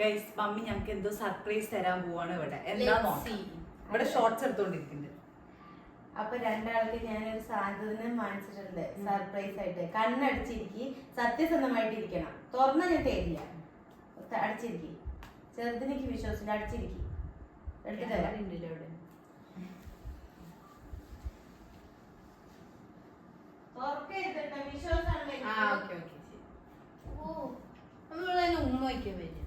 Guys mummy ഞങ്ങൾക്ക് എന്തോ surprise തരാൻ പോവാണ് ഇവിടെ. എന്താ നോക്കാം. ഇവിടെ ഷോർട്സ് എടുത്തോണ്ടിരിക്കുന്നുണ്ട്. അപ്പൊ രണ്ടാൾക്ക് ഞാനൊരു സാധനം മാനിച്ചിട്ടുണ്ട് സർപ്രൈസ് ആയിട്ട്. കണ്ണടച്ചിരിക്കി. സത്യസന്ധമായിട്ട് ഇരിക്കണം. തുറന്ന ഞാൻ തരില്ല. അടച്ചിരിക്കി. ചെറുതിനേക്ക് വിശ്വാസമില്ല അടച്ചിരിക്കി. എടുത്തിട്ട് ഉമ്മ വയ്ക്കാൻ വരിക.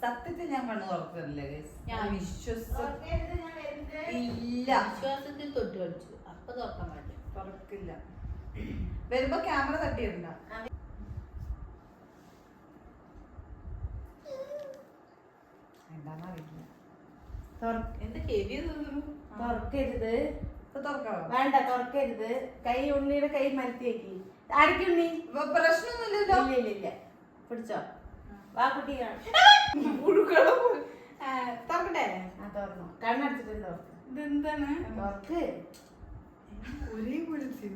സത്യത്തിൽ ഞാൻ കണ്ണു തുറക്കുന്നില്ല ഞാൻ ഞാൻ- വിശ്വസ ഞാൻ വരുന്നത്. ഇല്ല. വിശ്വാസത്തിൽ തൊട്ട് കളിച്ചു അപ്പൊ തുറക്കാൻ പാടില്ല. തുറക്കില്ല വരുമ്പോ ക്യാമറ തട്ടിയിടണ്ട. എന്താന്നറിയില്ല തുറക്കരുത്. വേണ്ട തുറക്കരുത്. കൈ ഉണ്ണിയുടെ കൈ മരത്തിയാക്കി. അടിക്കുണ്ണി പ്രശ്നമൊന്നുമില്ലല്ലോ. ഇല്ല ഇല്ല ഇല്ല. പിടിച്ചോ. വാ കുട്ടി. പുഴുക്കളോ തുറക്കട്ടെ? ആ തുറന്നു. കണ്ണടച്ചിട്ടുണ്ട് ഇതെന്താണ്? തുറക്ക്. ഒരേ കുളിച്ചു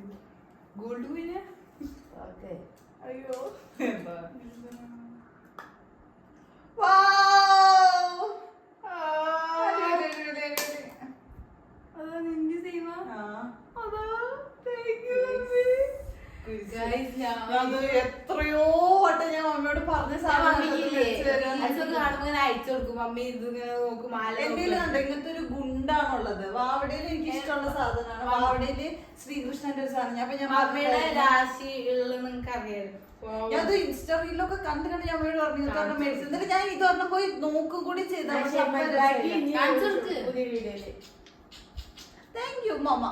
ഗോൾഡ് തുറക്ക്. അയ്യോ. അതാ നിന്റെ സീമ അതാ താങ്ക് യു Guys, ഞാൻ- അത് എത്രയോ വട്ടം ഞാൻ മമ്മിയോട് പറഞ്ഞ സാധനം കാണുമ്പോ ഇങ്ങനെ അയച്ചു കൊടുക്കും മമ്മി ഇത് ഇങ്ങനെ നോക്കും മാല എന്റെ ഇങ്ങനത്തെ ഒരു ഗുണ്ടാണുള്ളത്. വാവടയിൽ എനിക്ക് ഇഷ്ടമുള്ള സാധനമാണ്. വാവടയിൽ ശ്രീകൃഷ്ണന്റെ ഒരു സാധനം. അപ്പൊ ഞാൻ മമ്മിയുടെ. രാശി ഉള്ള നിങ്ങൾക്ക് അറിയാമായിരുന്നു ഞാനത് ഇൻസ്റ്റാ റീലൊക്കെ കണ്ട് കണ്ട് ഞാൻ അമ്മയോട് പറഞ്ഞു കാരണം മെഡിസിൻ മേടിച്ചു എന്നിട്ട് ഞാൻ ഇത് പറഞ്ഞു പോയി നോക്കും കൂടി ചെയ്ത പക്ഷേ മനസ്സിലാക്കി ഇനി കാണിച്ചു കൊടുക്ക്. Thank you mama.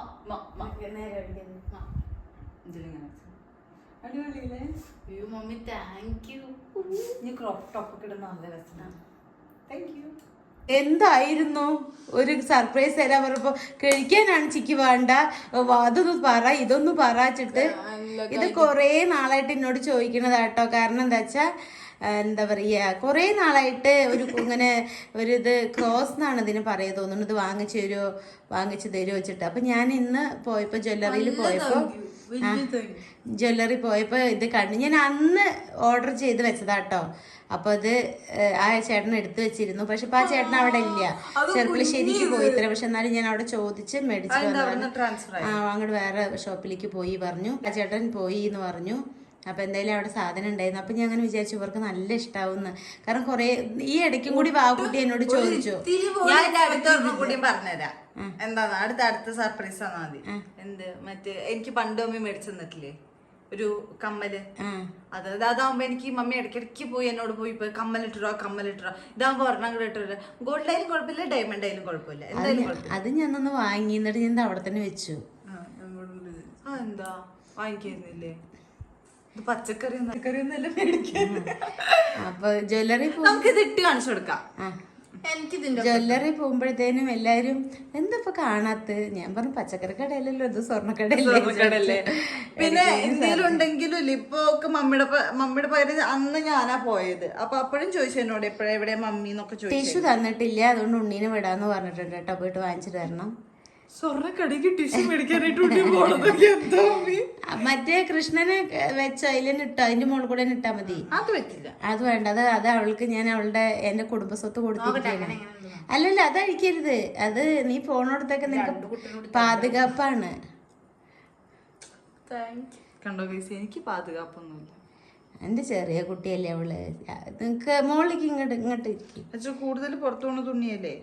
അടിപൊളിയില്ലേ? Mummy thank you ഇനി ക്രോപ്പ് ടോപ്പ് ഒക്കെ ഇടുന്ന നല്ല രസമാണ്. എന്തായിരുന്നു? ഒരു സർപ്രൈസ് തരാൻ പറഞ്ഞപ്പോ കഴിക്കാനാണ് ചിക്ക് വേണ്ട. അതൊന്ന് പറ ഇതൊന്ന് പറച്ചിട്ട് ഇത് കൊറേ നാളായിട്ട് എന്നോട് ചോദിക്കണതാട്ടോ കാരണം എന്താ വെച്ചാ എന്താ പറയാ കൊറേ നാളായിട്ട് ഒരു ഇങ്ങനെ ഒരു ഇത് ക്രോസ് എന്നാണ് ഇതിന് പറയാ തോന്നുന്നു ഇത് വാങ്ങിച്ചു തരുമോ വാങ്ങിച്ചു തരുമോ വെച്ചിട്ട്. അപ്പൊ ഞാൻ ഇന്ന് പോയപ്പോ ജ്വല്ലറിയിൽ പോയപ്പോ ജ്വല്ലറി പോയപ്പോൾ ഇത് കണ്ടു ഞാൻ അന്ന് ഓർഡർ ചെയ്ത് വെച്ചതാട്ടോ. അപ്പൊ അത് ആ ചേട്ടൻ എടുത്തു വെച്ചിരുന്നു. പക്ഷെ ഇപ്പൊ ആ ചേട്ടൻ അവിടെ ഇല്ല. ചെറുപ്പുളശ്ശേരിക്ക് പോയി ഇത്ര പക്ഷെ എന്നാലും ഞാൻ അവിടെ ചോദിച്ച് മേടിച്ചു ആ അങ്ങോട്ട് വേറെ ഷോപ്പിലേക്ക് പോയി പറഞ്ഞു. ആ ചേട്ടൻ പോയി എന്ന് പറഞ്ഞു. അപ്പൊ എന്തായാലും അവിടെ സാധനം ഉണ്ടായിരുന്നു. അപ്പൊ ഞാൻ അങ്ങനെ വിചാരിച്ചു ഇവർക്ക് നല്ല ഇഷ്ടാവുന്ന. കാരണം കൊറേ ഈ ഇടയ്ക്കും കൂടി വാക്കുട്ടി എന്നോട് ചോദിച്ചു. ഞാൻ എന്റെ അടുത്ത കൂടി പറഞ്ഞുതരാം. അടുത്ത അടുത്ത സർപ്രൈസ് ആണോ മതി എന്ത്? മറ്റേ എനിക്ക് പണ്ട് മേടിച്ചു തന്നിട്ടില്ലേ? ഒരു കമ്മൽ. അത് അതാവുമ്പോ എനിക്ക് മമ്മി ഇടയ്ക്കിടയ്ക്ക് പോയി എന്നോട് പോയി പോയി കമ്മലിട്ടോ കമ്മലിട്ടോ ഇതാകുമ്പോ ഒരെണ്ണം കൂടെ ഇട്ടിട്ട് ഗോൾഡ് ആയാലും കുഴപ്പമില്ല ഡയമണ്ട് ആയാലും കുഴപ്പമില്ല. എന്തായാലും അത് ഞാൻ ഒന്ന് വാങ്ങി എന്നിട്ട് ഞാൻ അവിടെ തന്നെ വെച്ചു. ആ എന്താ? വാങ്ങിക്കുന്നില്ലേ പച്ചക്കറി ഒന്നല്ല മേടിക്കാൻ. അപ്പൊ ജ്വല്ലറി നമുക്ക് ഇത് ഇട്ട് കാണിച്ചു കൊടുക്കാം. ജ്വല്ലറി പോകുമ്പോഴത്തേനും എല്ലാരും എന്താ ഇപ്പൊ കാണാത്ത ഞാൻ പറഞ്ഞു പച്ചക്കറി കടയിലല്ലോ ഇത് സ്വർണക്കടയല്ലേ? സ്വർണക്കടയല്ലേ? പിന്നെ എന്തെങ്കിലും ഇപ്പൊ ഒക്കെ മമ്മിയുടെ മമ്മിയുടെ പേര് അന്ന് ഞാനാ പോയത്. അപ്പൊ അപ്പോഴും ചോദിച്ചു എന്നോട് എപ്പോഴെവിടെ മമ്മി എന്നൊക്കെ ചോദിച്ചു ടിഷ്യൂ തന്നിട്ടില്ല അതുകൊണ്ട് ഉണ്ണീനെ വിടാന്ന് പറഞ്ഞിട്ടുണ്ട് കേട്ടോ പോയിട്ട് വാങ്ങിച്ചിട്ട് തരണം. സ്വർണക്കടയ്ക്ക് ടിഷ്യൂ മേടിക്കാനായിട്ട് പോണതൊക്കെ എന്താ മറ്റേ കൃഷ്ണനെ വെച്ച അതിലെന്നെ ഇട്ടോ അതിന്റെ മുകളിൽ കൂടെ ഇട്ടാ മതി. അത് വെക്കില്ല അത് വേണ്ട. അത് അത് അവൾക്ക് ഞാൻ അവളുടെ എന്റെ കുടുംബസ്വത്ത് കൊടുത്തിരിക്കുകയാണ്. അല്ലല്ല അത് അഴിക്കരുത്. അത് നീ പോണോടത്തൊക്കെ നിനക്ക് പാതുകാപ്പാണ്. കണ്ടോ എനിക്ക് പാതുകാപ്പൊന്നുമില്ല. എന്റെ ചെറിയ കുട്ടിയല്ലേ അവൾ. നിങ്ങക്ക് മോളിലേക്ക് ഇങ്ങോട്ട് ഇങ്ങോട്ട് ഇരിക്കും. കൂടുതൽ പുറത്തു പോണ തുണിയല്ലേ?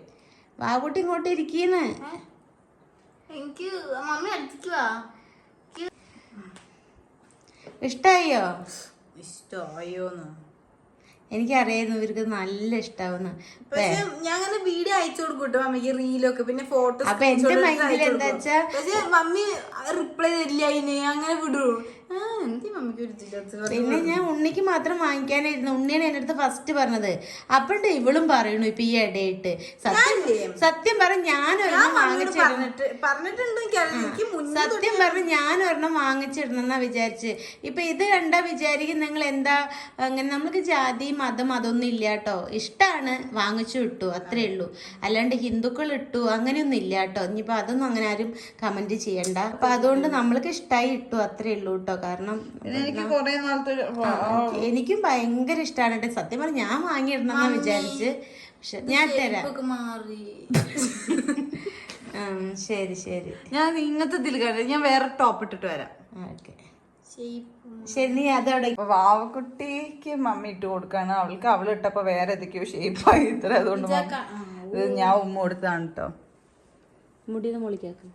വാകുട്ടി ഇങ്ങോട്ട് ഇരിക്കീന്ന്. എനിക്ക് മമ്മി അടിക്കുവാ ഇഷ്ടായോ? ഇഷ്ടമായോന്ന് എനിക്കറിയായിരുന്നു ഇവർക്ക് നല്ല ഇഷ്ടാവുന്നു. ഞാൻ അങ്ങനെ വീഡിയോ അയച്ചു കൊടുക്കും കേട്ടോ മമ്മിക്ക് റീലൊക്കെ. പിന്നെ ഫോട്ടോ അപ്പൊ എന്റെ മൈൻഡിൽ എന്താ വെച്ചാ മമ്മി റിപ്ലൈ തരില്ല അതിന്. അങ്ങനെ വിടൂ. പിന്നെ ഞാൻ ഉണ്ണിക്ക് മാത്രം വാങ്ങിക്കാനായിരുന്നു. ഉണ്ണിയാണ് എന്റെ അടുത്ത് ഫസ്റ്റ് പറഞ്ഞത്. അപ്പണ്ട് ഇവളും പറയണു ഇപ്പൊ ഈ ഇടയിട്ട്. സത്യം സത്യം പറഞ്ഞ ഞാൻ ഒരെണ്ണം വാങ്ങിച്ചിരുന്നിട്ട് സത്യം പറഞ്ഞ ഞാൻ ഒരെണ്ണം വാങ്ങിച്ചിടണമെന്നാ വിചാരിച്ച്. ഇപ്പൊ ഇത് കണ്ടാ വിചാരിക്കും നിങ്ങൾ എന്താ അങ്ങനെ നമ്മൾക്ക് ജാതി മതം അതൊന്നും ഇല്ല കേട്ടോ. ഇഷ്ടാണ് വാങ്ങിച്ചു ഇട്ടു അത്രേ ഉള്ളൂ. അല്ലാണ്ട് ഹിന്ദുക്കൾ ഇട്ടു അങ്ങനെയൊന്നും ഇല്ല കേട്ടോ. ഇനിയിപ്പോ അതൊന്നും അങ്ങനെ ആരും കമന്റ് ചെയ്യണ്ട. അപ്പൊ അതുകൊണ്ട് നമ്മൾക്ക് ഇഷ്ടമായി ഇട്ടു അത്രേ ഉള്ളൂ കേട്ടോ. കാരണം എനിക്ക് കൊറേ നാളത്തെ എനിക്കും ഭയങ്കര ഇഷ്ടമാണ് സത്യം പറഞ്ഞ ഞാൻ വാങ്ങിയിടണമെന്നാ വിചാരിച്ച്. പക്ഷെ ഞാൻ തരാം മാറി. ശരി ശരി. ഞാൻ ഇങ്ങനത്തെ ഇതിൽ കണ്ടു ഞാൻ വേറെ ടോപ്പ് ഇട്ടിട്ട് വരാം. ഓക്കെ. ഷേപ്പ് ശരി നീ അതവിടെ വാവക്കുട്ടിക്ക് മമ്മി ഇട്ട് കൊടുക്കാണ്. അവൾക്ക് അവൾ ഇട്ടപ്പോ വേറെ ഏതൊക്കെയോ ഷേപ്പായി ഇത്ര അതുകൊണ്ട് ഇത് ഞാൻ ഉമ്മ കൊടുത്താണ് കേട്ടോ. മുടിയുടെ മുകളിലേക്ക്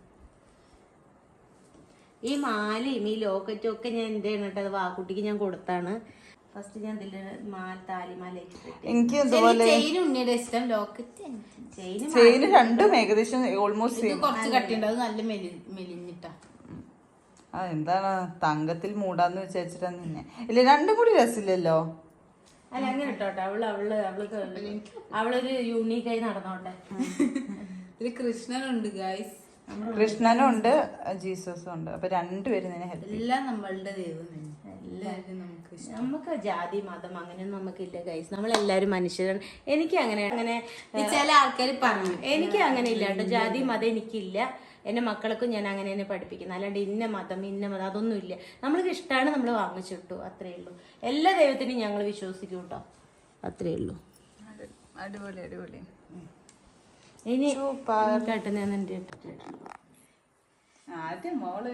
ഈ മാലയും ഈ ലോക്കറ്റും ഒക്കെ ഞാൻ എന്ത് കേട്ടോ അത് വാക്കുട്ടിക്ക് ഞാൻ കൊടുത്താണ്. ഫസ്റ്റ് ഞാൻ ഇതിൽ മാല താലിമാല വെച്ചിട്ട് എനിക്ക് ഇതുപോലെ ചെയിൻ ഉണ്ണിയുടെ ഇഷ്ടം. ലോക്കറ്റ് ചെയിന് ചെയിന് രണ്ടും ഏകദേശം ഓൾമോസ്റ്റ് കുറച്ച് കട്ടിയുണ്ട്. അത് നല്ല മെലി മെലിഞ്ഞിട്ടാ. ആ എന്താണ്? തങ്കത്തിൽ മൂടാന്ന് വിചാരിച്ചിട്ടാ നിന്നെ. ഇല്ല രണ്ടും കൂടി രസില്ലല്ലോ അല്ല അങ്ങനെ ഇട്ടോട്ടെ അവൾ അവൾ അവൾക്ക് അവളൊരു യൂണീക്കായി നടന്നോട്ടെ. ഇത് കൃഷ്ണനുണ്ട് ഗായ്സ് കൃഷ്ണനും ഉണ്ട് ജീസസും ഉണ്ട് അപ്പൊ രണ്ടുപേരും നിന്നെ ഹെൽപ്പ് എല്ലാം നമ്മളുടെ ദൈവം തന്നെ. എല്ലാവരും നമുക്ക് ഇഷ്ടം. നമുക്ക് ജാതി മതം അങ്ങനെയൊന്നും നമുക്കില്ല ഗൈസ് നമ്മളെല്ലാരും മനുഷ്യരാണ്. എനിക്ക് അങ്ങനെ അങ്ങനെ ഈ ചില ആൾക്കാർ പറഞ്ഞു. എനിക്ക് അങ്ങനെ ഇല്ല കേട്ടോ. ജാതി മതം എനിക്കില്ല. എന്റെ മക്കൾക്കും ഞാൻ അങ്ങനെ തന്നെ പഠിപ്പിക്കുന്നത് അല്ലാണ്ട് ഇന്ന മതം ഇന്ന മതം അതൊന്നും ഇല്ല. നമ്മൾക്ക് ഇഷ്ടമാണ് നമ്മൾ വാങ്ങിച്ചിട്ടു അത്രേ ഉള്ളൂ. എല്ലാ ദൈവത്തിനും ഞങ്ങൾ വിശ്വസിക്കും കേട്ടോ. അത്രേ ഉള്ളൂ. അടിപൊളി അടിപൊളി. ഇനി കേട്ടോ ഞാൻ എന്റെ ആദ്യം മോൾ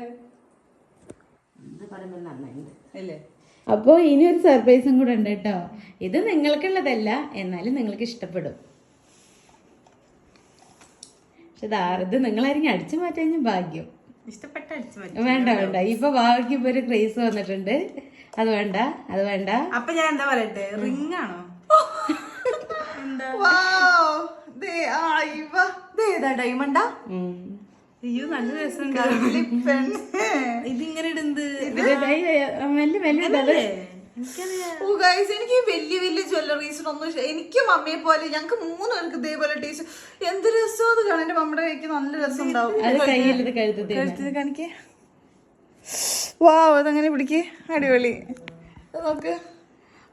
ഇത് പറയുമ്പോൾ അപ്പോൾ ഇനി ഒരു സർപ്രൈസും കൂടെ ഉണ്ട് കേട്ടോ. ഇത് നിങ്ങൾക്കുള്ളതല്ല എന്നാലും നിങ്ങൾക്ക് ഇഷ്ടപ്പെടും. പക്ഷെ ഇത് നിങ്ങളായിരിക്കും അടിച്ചു മാറ്റാൻ ഭാഗ്യം. ഇഷ്ടപ്പെട്ട അടിച്ചു മാറ്റി. വേണ്ട വേണ്ട. ഇപ്പൊ ഭാവിക്ക് ഇപ്പൊ ഒരു ക്രേസ് വന്നിട്ടുണ്ട്. അത് വേണ്ട അത് വേണ്ട. അപ്പൊ ഞാൻ എന്താ പറയട്ടെ? റിംഗ് ആണോ ഡയമണ്ടാ. അയ്യോ നല്ല രസമുണ്ട്. ഇതിങ്ങനെ ഇടുന്നത്. എനിക്ക് വലിയ വലിയ ജ്വല്ലറീസിനൊന്നും ഇഷ്ട- എനിക്ക് മമ്മിയെ പോലെ ഞങ്ങൾക്ക് മൂന്ന് പേർക്ക് ഇതേപോലെ ടേസ്റ്റ് എന്ത് രസം അത് കാണാൻ. എന്റെ മമ്മയുടെ കൈക്ക് നല്ല രസം ഉണ്ടാവും. കാണിക്കേ. വാ അതങ്ങനെ പിടിക്കേ. അടിപൊളി. നോക്ക്.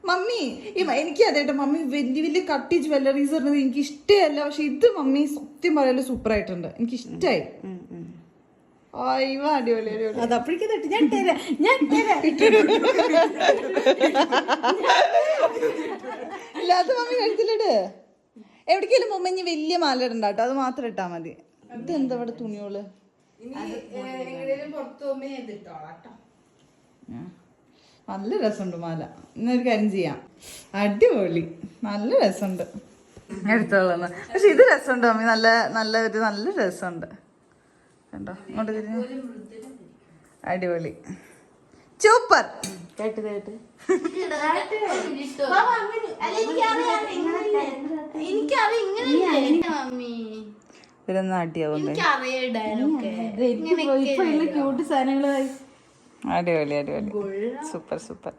മമ്മി ഈ എനിക്ക് അതേട്ടോ മമ്മി വലിയ വലിയ കട്ടി ജ്വല്ലറീസ് പറഞ്ഞത് എനിക്ക് ഇഷ്ടമല്ല പക്ഷെ ഇത് മമ്മി സത്യം പറയാലോ സൂപ്പർ ആയിട്ടുണ്ട് എനിക്ക് ഇഷ്ടമായി അയ്യോ അടിപൊളി അടിപൊളി. അത് അപ്പോഴേക്കും തട്ടി ഞാൻ തരാം ഞാൻ തരാം ഇല്ലാത്ത മമ്മി എവിടേക്കെങ്കിലും മുമ്പ് ഇനി വലിയ മാല ഇടണ്ടട്ടോ അത് മാത്രം ഇട്ടാ മതി. ഇത് എന്താ ഇവിടെ തുണിയോൾ? പുറത്തു പോകുമ്പോ ഞാൻ. നല്ല രസമുണ്ട് മാല ഇന്നൊരു കാര്യം ചെയ്യാം അടിപൊളി നല്ല രസമുണ്ട് എടുത്തോളന്ന് പക്ഷെ ഇത് രസമുണ്ട് അമ്മി നല്ല നല്ല ഒരു നല്ല രസമുണ്ട് കണ്ടോ അങ്ങോട്ട് തിരിഞ്ഞ് അടിപൊളി സൂപ്പർ കേട്ട് കേട്ട് എനിക്കറിയാം ഇങ്ങനെ മമ്മി ഇവരൊന്നും ഇടാനൊക്കെ ക്യൂട്ട് സാധനങ്ങൾ അടിപൊളി അടിപൊളി. Super super.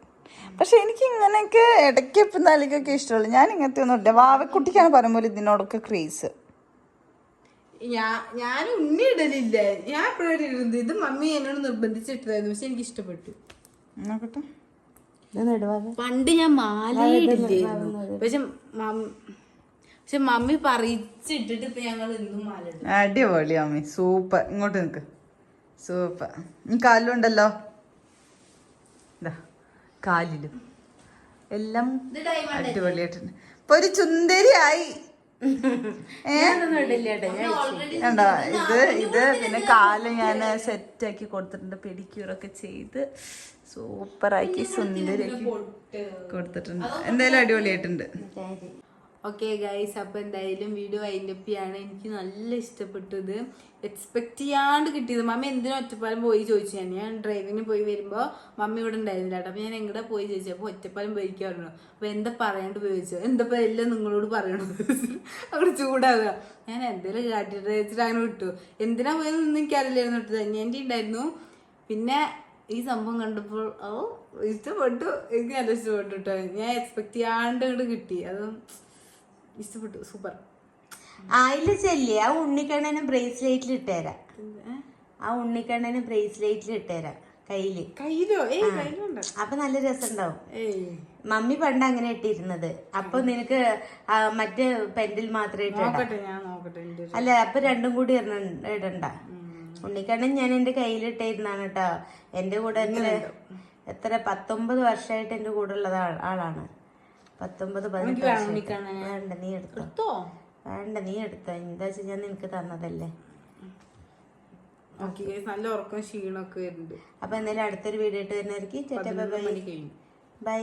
പക്ഷെ എനിക്ക് ഇങ്ങനെയൊക്കെ ഇടയ്ക്ക് എപ്പം നാലിക്കൊക്കെ ഇഷ്ടമുള്ളു. ഞാൻ ഇങ്ങനത്തെ ഒന്നും ഇല്ല. വാവക്കുട്ടിക്കാണ് പറയുമ്പോൾ ഇതിനോടൊക്കെ ക്രേസ്. ഞാൻ ഞാൻ ഉണ്ണി ഇടലില്ല. ഞാൻ എപ്പോഴും ഇടുന്നത് ഇത് മമ്മി എന്നോട് നിർബന്ധിച്ചിട്ടായിരുന്നു പക്ഷെ എനിക്ക് ഇഷ്ടപ്പെട്ടു നോക്കട്ടെ പണ്ട് ഞാൻ മാല ഇടില്ലായിരുന്നു പക്ഷെ മം- പക്ഷെ മമ്മി പറിച്ചിട്ടിട്ട് ഇപ്പൊ ഞങ്ങൾ ഇന്നും മാല ഇടും അടിപൊളി അമ്മി സൂപ്പർ. ഇങ്ങോട്ട് നിൽക്ക് സൂപ്പർ. ഈ കാലിലും. എല്ലാം അടിപൊളിയായിട്ടുണ്ട്. ഇപ്പൊ ഒരു ചുന്ദരിയായി ഏ? കണ്ടോ ഇത് ഇത് പിന്നെ കാൽ ഞാൻ സെറ്റ് ആക്കി കൊടുത്തിട്ടുണ്ട് പെഡിക്യൂറൊക്കെ ചെയ്ത്. സൂപ്പറാക്കി സുന്ദരി സുന്ദരിയാക്കി കൊടുത്തിട്ടുണ്ട്. എന്തായാലും അടിപൊളിയായിട്ടുണ്ട്. ഓക്കെ ഗൈസ് അപ്പോൾ എന്തായാലും വീഡിയോ അതിന്റെപ്പിയാണ് എനിക്ക് നല്ല ഇഷ്ടപ്പെട്ടത്. എക്സ്പെക്ട് ചെയ്യാണ്ട് കിട്ടിയത്. മമ്മി എന്തിനും ഒറ്റപ്പാലം പോയി ചോദിച്ചു? ഞാൻ ഞാൻ ഡ്രൈവിങ്ങിന് പോയി വരുമ്പോൾ മമ്മി ഇവിടെ ഉണ്ടായിരുന്നില്ല കേട്ടോ. അപ്പൊ ഞാൻ എങ്ങടെ പോയി ചോദിച്ചു? അപ്പോൾ ഒറ്റപ്പാലം പോയിക്കാൻ പറഞ്ഞു അപ്പൊ എന്താ പറയാണ്ട് പോയി ചോദിച്ചു എന്താ ഇപ്പൊ എല്ലാം നിങ്ങളോട് പറയണത്? അവിടെ ചൂടാവുക ഞാൻ എന്തെങ്കിലും കാട്ടിട്ട് വെച്ചിട്ട് അങ്ങനെ വിട്ടു. എന്തിനാ പോയതെന്ന് എനിക്കറിയില്ലായിരുന്നു കേട്ടോ. ധന്യന്റെ ഉണ്ടായിരുന്നു. പിന്നെ ഈ സംഭവം കണ്ടപ്പോൾ ഓ ഇഷ്ടപ്പെട്ടു. എനിക്ക് നല്ല ഇഷ്ടപ്പെട്ടു കേട്ടോ. ഞാൻ എക്സ്പെക്ട് ചെയ്യാണ്ട് കിട്ടി. അത് ഇഷ്ടപ്പെട്ടു സൂപ്പർ. അതിൽ ചെല്ലി. ആ ഉണ്ണിക്കണ്ണന് ബ്രേസ്ലെറ്റിൽ ഇട്ടുതരാം ആ ഉണ്ണിക്കണ്ണന് ബ്രേസ്ലൈറ്റിൽ ഇട്ടുതരാം കയ്യിൽ. കയ്യിലോ? അപ്പൊ നല്ല രസമുണ്ടാവും മമ്മി പണ്ട് അങ്ങനെ ഇട്ടിരുന്നത്. അപ്പൊ നിനക്ക് മറ്റേ പെൻഡിൽ മാത്രമേ ഇട്ടിടാം. അല്ല അപ്പൊ രണ്ടും കൂടി ഇടണ്ട- ഉണ്ണിക്കണ്ണൻ ഞാൻ എന്റെ കയ്യിലിട്ടിരുന്നാണ് കേട്ടോ എന്റെ കൂടെ എത്ര എത്ര പത്തൊമ്പത് വർഷമായിട്ട് എന്റെ കൂടെ ഉള്ളത് ആളാണ്. പത്തൊമ്പത് പതിനെട്ട്. വേണ്ട നീ എടുത്തോ. വേണ്ട നീ എടുത്തോ. എന്താ വെച്ചാൽ ഞാൻ നിനക്ക് തന്നതല്ലേ. നല്ല ഉറക്കം ക്ഷീണമൊക്കെ വരുന്നുണ്ട്. അപ്പൊ എന്തായാലും അടുത്തൊരു വീഡിയോ ഇട്ട് തന്നെ ബൈ